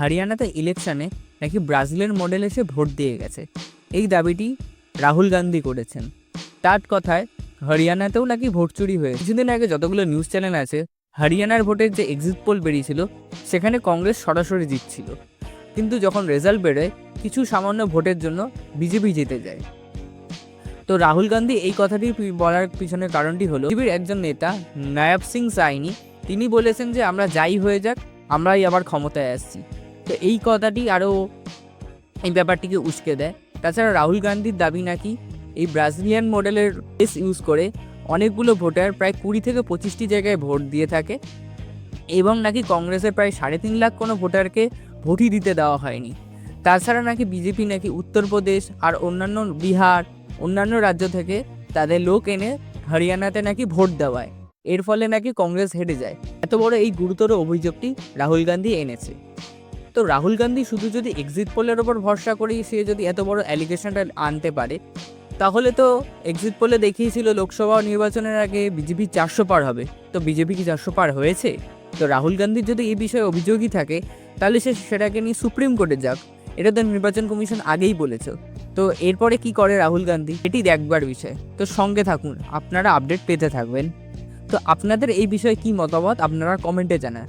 হরিয়ানাতে ইলেকশনে নাকি ব্রাজিলের মডেল এসে ভোট দিয়ে গেছে। এই দাবিটি রাহুল গান্ধী করেছেন। তার কথায়, হরিয়ানাতেও নাকি ভোট চুরি হয়েছে। কিছুদিন আগে যতগুলো নিউজ চ্যানেল আছে, হরিয়ানার ভোটের যে এক্সিট পোল বেরিয়েছিল, সেখানে কংগ্রেস সরাসরি জিতছিল। কিন্তু যখন রেজাল্ট বেরোয়, কিছু সামান্য ভোটের জন্য বিজেপি জিতে যায়। তো রাহুল গান্ধী এই কথাটি বলার পিছনে কারণটি হলো বিজেপির একজন নেতা, নায়াব সিং সাইনি, তিনি বলেছেন যে আমরা যাই হয়ে যাক, আমরাই আবার ক্ষমতায় আসছি। তো এই কথাটি আরও এই ব্যাপারটিকে উস্কে দেয়। তাছাড়া রাহুল গান্ধীর দাবি নাকি এই ব্রাজিলিয়ান মডেলের বেস ইউজ করে অনেকগুলো ভোটার প্রায় কুড়ি থেকে পঁচিশটি জায়গায় ভোট দিয়ে থাকে এবং নাকি কংগ্রেসের প্রায় সাড়ে তিন লাখ কোনো ভোটারকে ভোটই দিতে দেওয়া হয়নি। তাছাড়া নাকি বিজেপি নাকি উত্তরপ্রদেশ আর অন্যান্য বিহার, অন্যান্য রাজ্য থেকে তাদের লোক এনে হরিয়ানাতে নাকি ভোট দেওয়ায়। এর ফলে নাকি কংগ্রেস হেরে যায়। এত বড় এই গুরুতর অভিযোগটি রাহুল গান্ধী এনেছে। তো রাহুল গান্ধী শুধু যদি এক্সিট পোলের ওপর ভরসা করেই সে যদি এত বড় অ্যালিগেশনটা আনতে পারে, তাহলে তো এক্সিট পোলে দেখিয়েছিল লোকসভা নির্বাচনের আগে বিজেপি চারশো পার হবে। তো বিজেপি কি চারশো পার হয়েছে? তো রাহুল গান্ধীর যদি এই বিষয়ে অভিযোগই থাকে, তাহলে সে সেটাকে নিয়ে সুপ্রিম কোর্টে যাক। এটা তো নির্বাচন কমিশন আগেই বলেছে। তো এরপরে কি করে রাহুল গান্ধী? এটি দেখবার বিষয়। তো সঙ্গে থাকুন, আপনারা আপডেট পেতে থাকবেন। তো আপনাদের এই বিষয়ে কি মতামত? আপনারা কমেন্টে জানান।